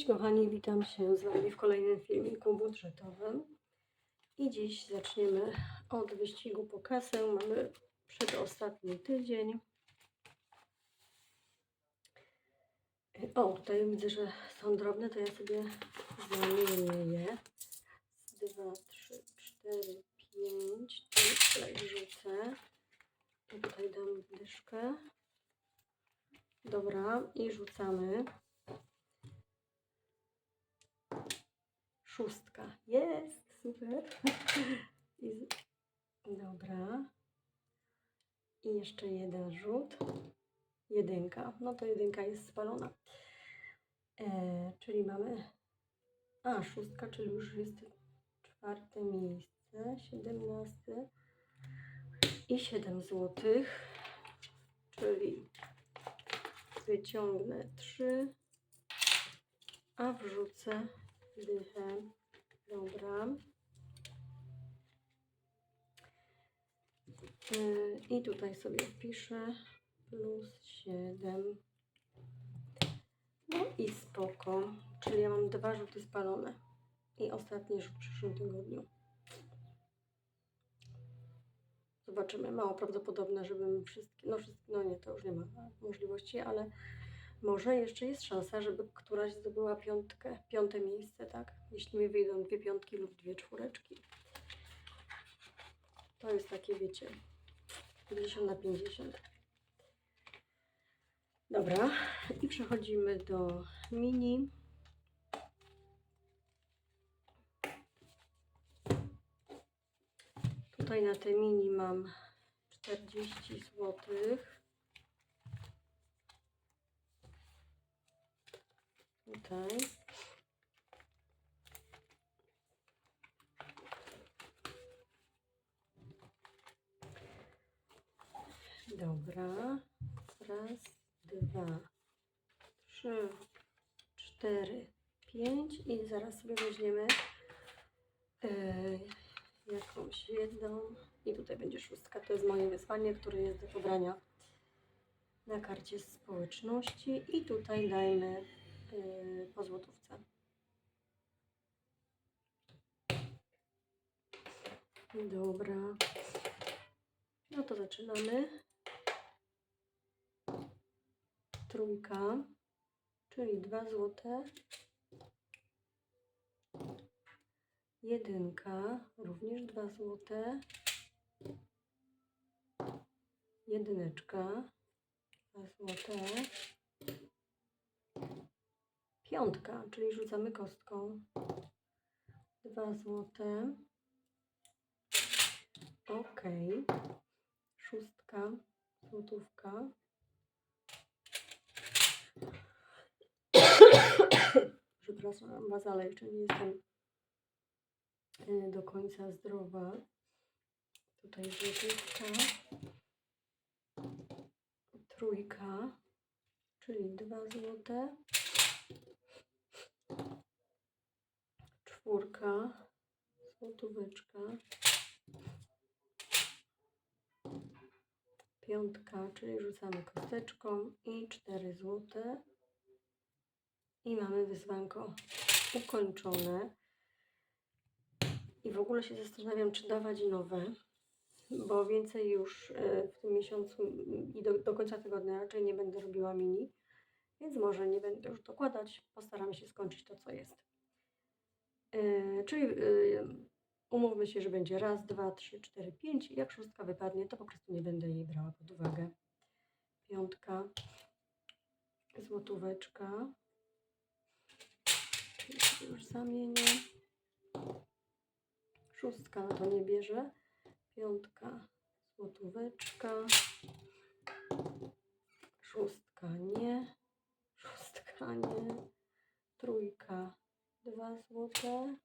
Cześć kochani, witam się z Wami w kolejnym filmiku budżetowym. I dziś zaczniemy od wyścigu po kasę. Mamy przedostatni tydzień. O, tutaj widzę, że są drobne, to ja sobie zamienię je. Dwa, trzy, cztery, pięć. Tutaj rzucę. I tutaj dam dyszkę. Dobra, i rzucamy. Szóstka. Jest, super. I. Dobra. I jeszcze jeden rzut. Jedynka. No to jedynka jest spalona. E, czyli mamy... A, szóstka, czyli już jest czwarte miejsce. Siedemnasty. I siedem złotych. Czyli wyciągnę trzy. A wrzucę dychę. Dobra. Yy, I tutaj sobie wpiszę plus 7. No i spoko. Czyli ja mam dwa rzuty spalone. I ostatni rzut w przyszłym tygodniu. Zobaczymy. Mało prawdopodobne, żebym wszystkie, no wszystkie, no nie, to już nie ma możliwości, ale może jeszcze jest szansa, żeby któraś zdobyła piątkę, piąte miejsce, tak? Jeśli mi wyjdą dwie piątki lub dwie czwóreczki. To jest takie, wiecie, 50 na 50. Dobra, i przechodzimy do mini. Tutaj na te mini mam 40 złotych. Tutaj. Dobra. Raz, dwa, trzy, cztery, pięć i zaraz sobie weźmiemy e, jakąś jedną i tutaj będzie szóstka. To jest moje wyzwanie, które jest do pobrania na karcie społeczności i tutaj dajmy po złotówce. Dobra. No to zaczynamy. Trójka, czyli dwa złote. Jedynka, również dwa złote. Jedyneczka, dwa złote. Piątka, czyli rzucamy kostką. Dwa złote. Ok. Szóstka, złotówka. Przepraszam Was, ale jeszcze nie jestem y, do końca zdrowa. Tutaj złotówka. Trójka, czyli dwa złote. Czwórka, złotóweczka, piątka, czyli rzucamy kosteczką i cztery złote. I mamy wyzwanko ukończone. I w ogóle się zastanawiam, czy dawać nowe, bo więcej już e, w tym miesiącu i do, do końca tygodnia raczej nie będę robiła mini, więc może nie będę już dokładać. Postaram się skończyć to, co jest. Yy, czyli yy, umówmy się, że będzie raz, dwa, trzy, cztery, pięć. Jak szóstka wypadnie, to po prostu nie będę jej brała pod uwagę. Piątka, złotóweczka. Już zamienię. Szóstka to nie bierze. Piątka, złotóweczka. Szóstka nie. Szóstka nie. Trójka dwa złote,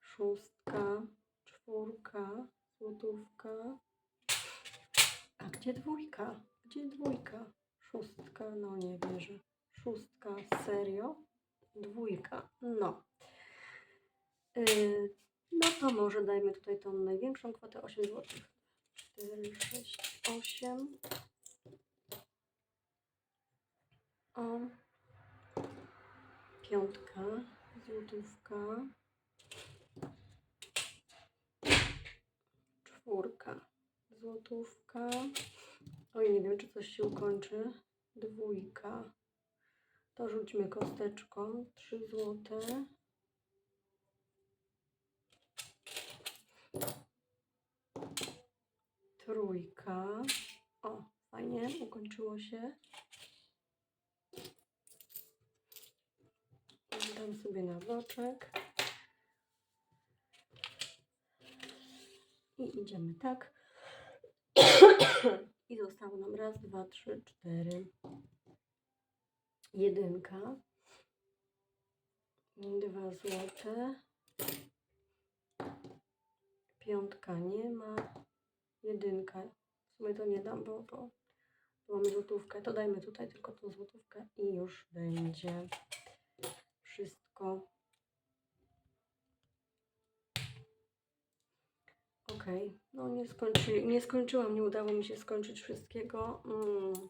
szóstka, czwórka, złotówka. A gdzie dwójka? Gdzie dwójka? Szóstka, no nie wierzę. Szóstka, serio? Dwójka, no. Yy, no to może dajmy tutaj tą największą kwotę 8 zł. 4, 6, 8. O. Piątka, złotówka. Czwórka, złotówka. Oj, nie wiem, czy coś się ukończy. Dwójka. To rzućmy kosteczką. Trzy złote. Trójka. O, fajnie, ukończyło się. Dam sobie na boczek. I idziemy tak. I zostało nam raz, dwa, trzy, cztery. Jedynka. Dwa złote. Piątka nie ma. Jedynka. W sumie to nie dam, bo, bo, mamy złotówkę. To dajmy tutaj tylko tą złotówkę i już będzie wszystko. Ok, no nie, skończy, nie skończyłam, nie udało mi się skończyć wszystkiego. Mm.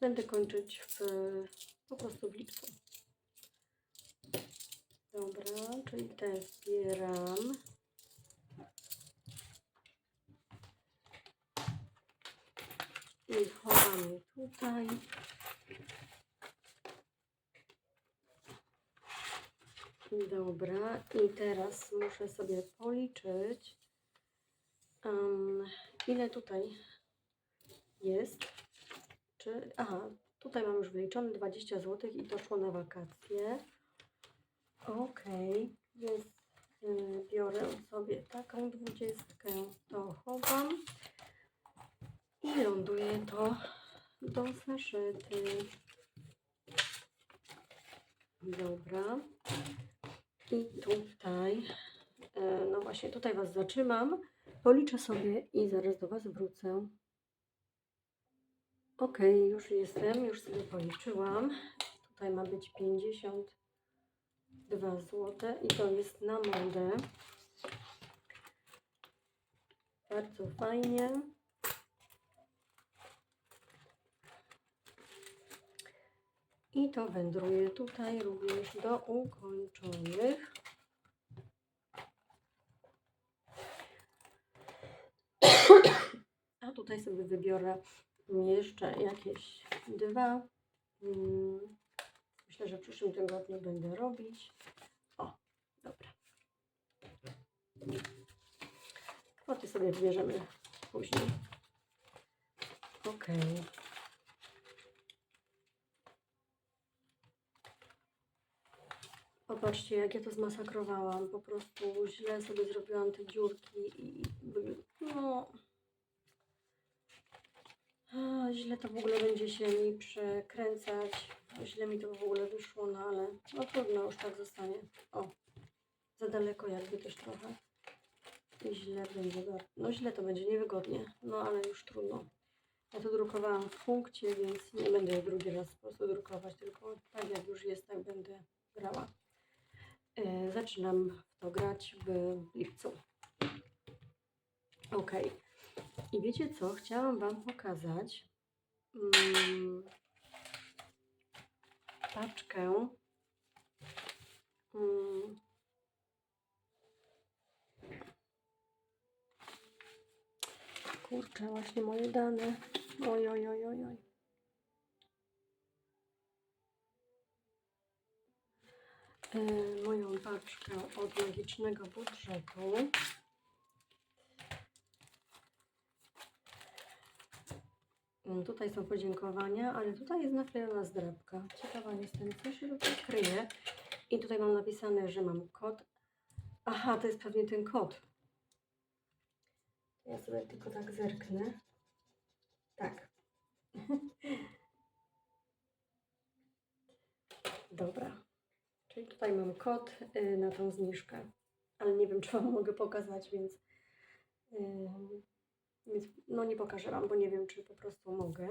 Będę kończyć w, po prostu w lipcu. Dobra, czyli te zbieram. I chowamy tutaj. Dobra, i teraz muszę sobie policzyć, em, ile tutaj jest. Czy, aha, tutaj mam już wyliczone 20 zł i to szło na wakacje. Ok, więc y, biorę sobie taką dwudziestkę, to chowam i ląduje to do zaszyty. Dobra. I tutaj, e, no właśnie, tutaj Was zatrzymam, policzę sobie i zaraz do Was wrócę. Ok, już jestem, już sobie policzyłam. Tutaj ma być 52 zł i to jest na modę. Bardzo fajnie. I to wędruje tutaj również do ukończonych. A tutaj sobie wybiorę jeszcze jakieś dwa. Mm, Myślę, że w przyszłym tygodniu będę robić. O, dobra. Kwoty sobie wybierzemy później. Okej. Popatrzcie, jak ja to zmasakrowałam. Po prostu źle sobie zrobiłam te dziurki i no. A, źle to w ogóle będzie się mi przekręcać. Źle mi to w ogóle wyszło, no ale no trudno, już tak zostanie. O, za daleko jakby też trochę. I źle będzie, no źle to będzie, niewygodnie. No ale już trudno. Ja to drukowałam w punkcie, więc nie będę drugi raz po prostu drukować, tylko tak jak już jest, tak będę grała. E, Zaczynam w to grać w lipcu. Ok. I wiecie co? Chciałam Wam pokazać mm, paczkę. Mm, kurczę, właśnie moje dane. Oj, oj, oj, oj, oj. Moją paczkę od magicznego budżetu. Mm, Tutaj są podziękowania, ale tutaj jest naklejona zdrabka. Ciekawa jestem, co się tutaj kryje. I tutaj mam napisane, że mam kod. Aha, to jest pewnie ten kod. Ja sobie tylko tak zerknę. Tak. Dobra. Czyli tutaj mam kod y, na tą zniżkę, ale nie wiem, czy Wam mogę pokazać, więc, ym, więc no nie pokażę Wam, bo nie wiem, czy po prostu mogę.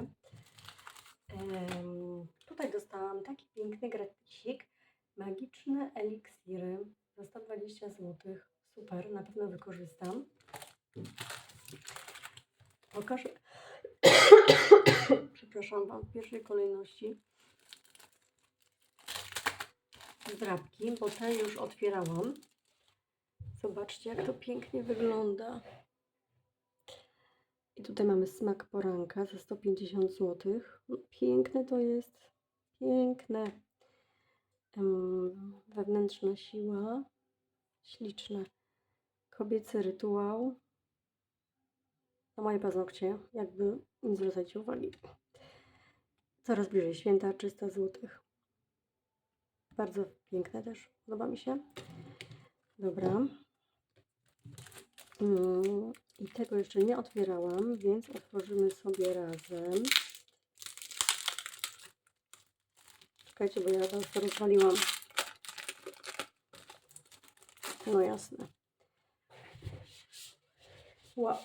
Ym, tutaj dostałam taki piękny gratisik, magiczne eliksiry za 120 zł. Super, na pewno wykorzystam. Pokażę. przepraszam Wam, w pierwszej kolejności zdrabki, bo te już otwierałam. Zobaczcie, jak to pięknie wygląda. I tutaj mamy smak poranka za 150 zł. No, piękne to jest. Piękne. Wewnętrzna siła. Śliczne. Kobiecy rytuał. Na moje paznokcie, jakby nie zwracajcie uwagi. Coraz bliżej święta, 300 zł. Bardzo piękne też, podoba mi się. Dobra. Mm, I tego jeszcze nie otwierałam, więc otworzymy sobie razem. Czekajcie, bo ja to rozwaliłam. No jasne. Wow.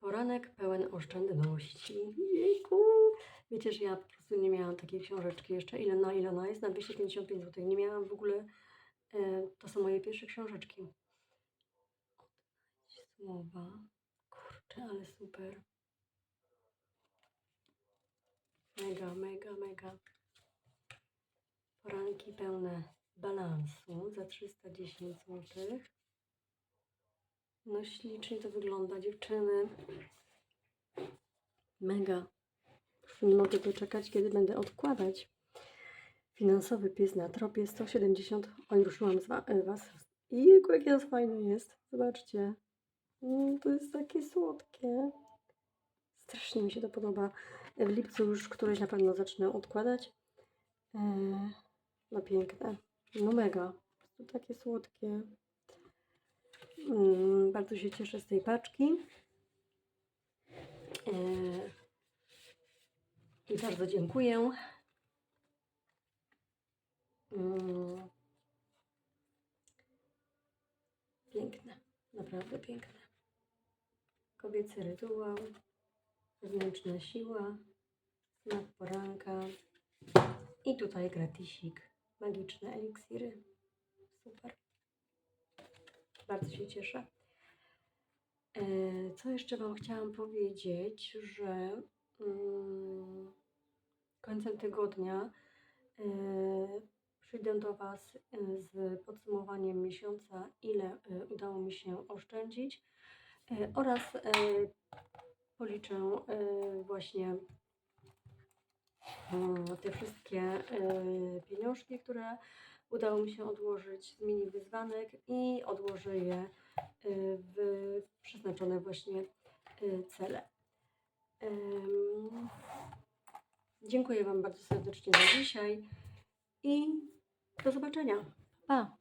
Poranek pełen oszczędności. Jejku. Wiecie, że ja po prostu nie miałam takiej książeczki jeszcze. Ile na ile ona jest? Na 255 zł. Nie miałam w ogóle. E, to są moje pierwsze książeczki. Odnaleźć słowa. Kurczę, ale super. Mega, mega, mega. Poranki pełne balansu za 310 zł. No ślicznie to wygląda, dziewczyny. Mega. Nie mogę doczekać, kiedy będę odkładać. Finansowy pies na tropie 170. Oj, ruszyłam z e, Was. Jejku, jakie to fajne jest. Zobaczcie. Mm, To jest takie słodkie. Strasznie mi się to podoba. W lipcu już któreś na pewno zacznę odkładać. E, No piękne. No mega. Prostu takie słodkie. Mm, Bardzo się cieszę z tej paczki. E, I bardzo dziękuję. Mm. Piękne, naprawdę piękne. Kobiecy rytuał, wewnętrzna siła, smak poranka i tutaj gratisik, magiczne eliksiry. Super. Bardzo się cieszę. E, Co jeszcze Wam chciałam powiedzieć, że końcem tygodnia e, przyjdę do Was e, z podsumowaniem miesiąca, ile udało mi się oszczędzić oraz policzę właśnie te wszystkie pieniążki, które udało mi się odłożyć z mini wyzwanek i odłożę je w przeznaczone właśnie cele. Dziękuję Wam bardzo serdecznie za dzisiaj i do zobaczenia. Pa!